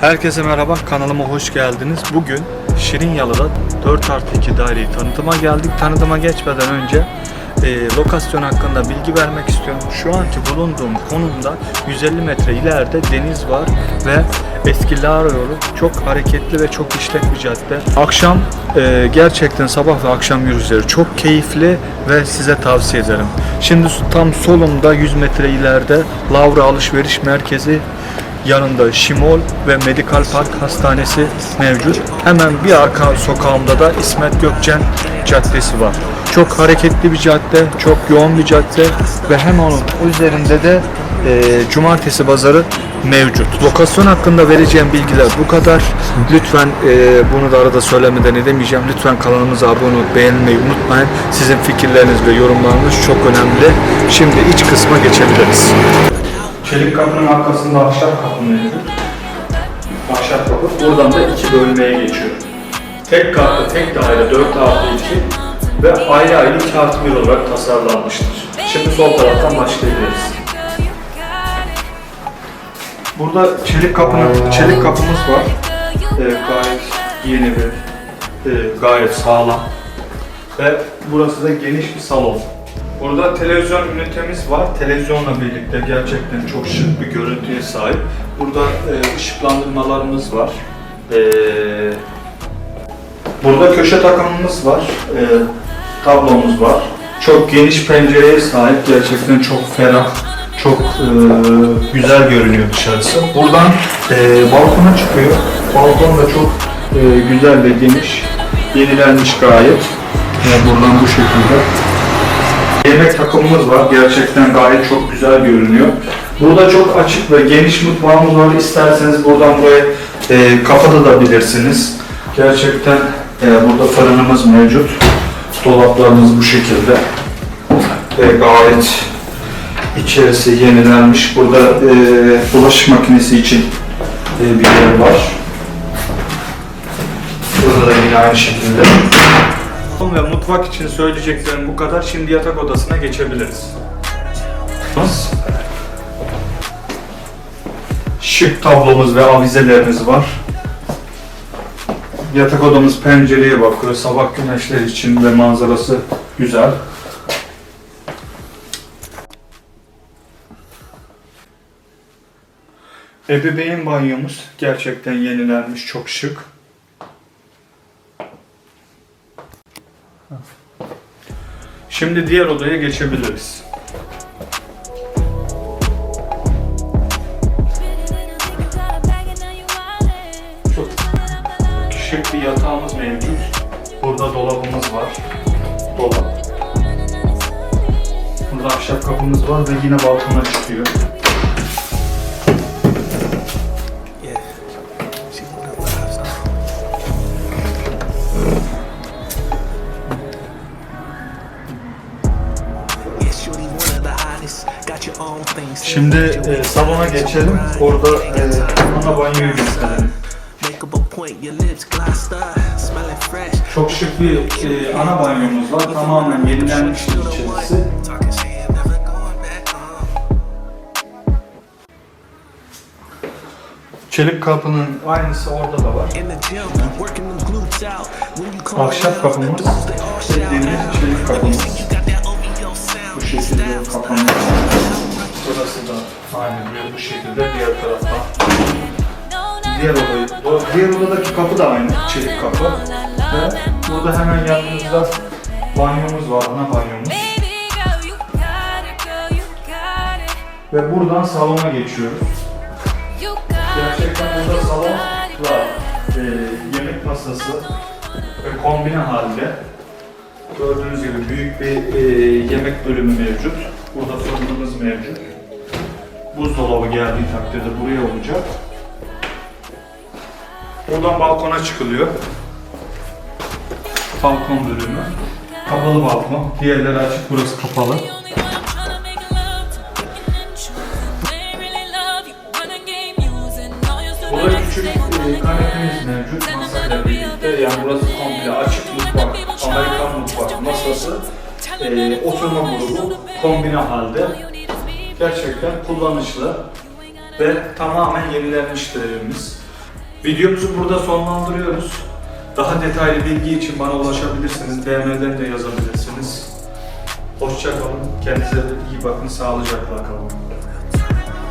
Herkese merhaba, kanalıma hoş geldiniz. Bugün Şirin Yalı'da 4 artı 2 daireyi tanıtıma geldik. Tanıtıma geçmeden önce e, lokasyon hakkında bilgi vermek istiyorum. Şu anki bulunduğum konumda 150 metre ileride deniz var ve eski Lara yolu çok hareketli ve çok işlek bir cadde. Akşam e, gerçekten sabah ve akşam yürüyüşleri çok keyifli ve size tavsiye ederim. Şimdi tam solumda 100 metre ileride Lavra Alışveriş Merkezi Yanında Şimol ve Medikal Park Hastanesi mevcut. Hemen bir arka sokağımda da İsmet Gökçen Caddesi var. Çok hareketli bir cadde, çok yoğun bir cadde ve hem onun üzerinde de e, Cumartesi Pazarı mevcut. Lokasyon hakkında vereceğim bilgiler bu kadar. Lütfen e, bunu da arada söylemeden edemeyeceğim. Lütfen kanalımıza abone olup beğenmeyi unutmayın. Sizin fikirleriniz ve yorumlarınız çok önemli. Şimdi iç kısma geçebiliriz. Çelik kapının arkasında ahşap kapı mevcut. Ahşap kapı. Buradan da iki bölmeye geçiyor. Tek katlı, tek daire 4 artı 2 ve ayrı ayrı 2 artı 1 olarak tasarlanmıştır. Şimdi sol taraftan başlayabiliriz. Burada çelik kapının, çelik kapımız var. Ee, gayet yeni ve e, gayet sağlam. Ve burası da geniş bir salon. Burada televizyon ünitemiz var. Televizyonla birlikte gerçekten çok şık bir görüntüye sahip. Burada e, ışıklandırmalarımız var. E, burada köşe takımımız var. E, tablomuz var. Çok geniş pencereye sahip. Gerçekten çok ferah. Çok e, güzel görünüyor dışarısı. Buradan e, balkona çıkıyor. Balkon da çok e, güzel ve geniş. Yenilenmiş gayet. E, buradan bu şekilde. Yemek takımımız var. Gerçekten gayet çok güzel görünüyor. Burada çok açık ve geniş mutfağımız var. İsterseniz buradan buraya e, kapatabilirsiniz. Gerçekten e, burada fırınımız mevcut. Dolaplarımız bu şekilde. E, gayet içerisi yenilenmiş. Burada e, bulaşık makinesi için e, bir yer var. Burada da yine aynı şekilde. Salon ve mutfak için söyleyeceklerim bu kadar. Şimdi yatak odasına geçebiliriz. Şık tablomuz ve avizelerimiz var. Yatak odamız pencereye bakıyor. Sabah güneşleri için ve manzarası güzel. Ebeveyn banyomuz gerçekten yenilenmiş, çok şık. Şimdi diğer odaya geçebiliriz. Çok şık bir yatağımız mevcut. Burada dolabımız var. Dolap. Burada ahşap kapımız var ve yine balkona çıkıyor. Şimdi e, salona geçelim. Orada e, ana banyoyu gösterelim. Çok şık bir e, ana banyomuz var. Tamamen yenilenmiştir içerisi. Çelik kapının aynısı orada da var. Ahşap kapımız, bildiğimiz çelik kapımız. Şekilde kapanıyor. Burası da aynı bu şekilde diğer taraftan. Diğer odayı, diğer odadaki kapı da aynı, çelik kapı. Ve burada hemen yanımızda banyomuz var, ana banyomuz. Ve buradan salona geçiyoruz. Gerçekten burada salonla e, yemek masası ve kombine halde. Gördüğünüz gibi büyük bir e, yemek bölümü mevcut. Burada fırınımız mevcut. Buzdolabı geldiği takdirde buraya olacak. Buradan balkona çıkılıyor. Balkon bölümü. Kapalı balkon. Diğerleri açık, burası kapalı. Burada küçük e, kanepemiz mevcut masayla birlikte. Yani burası komple açık mutfak, Amerikan mutfak masası, e, oturma grubu kombine halde. Gerçekten kullanışlı ve tamamen yenilenmiştir evimiz. Videomuzu burada sonlandırıyoruz. Daha detaylı bilgi için bana ulaşabilirsiniz. DM'den de yazabilirsiniz. Hoşçakalın. Kendinize iyi bakın. Sağlıcakla kalın.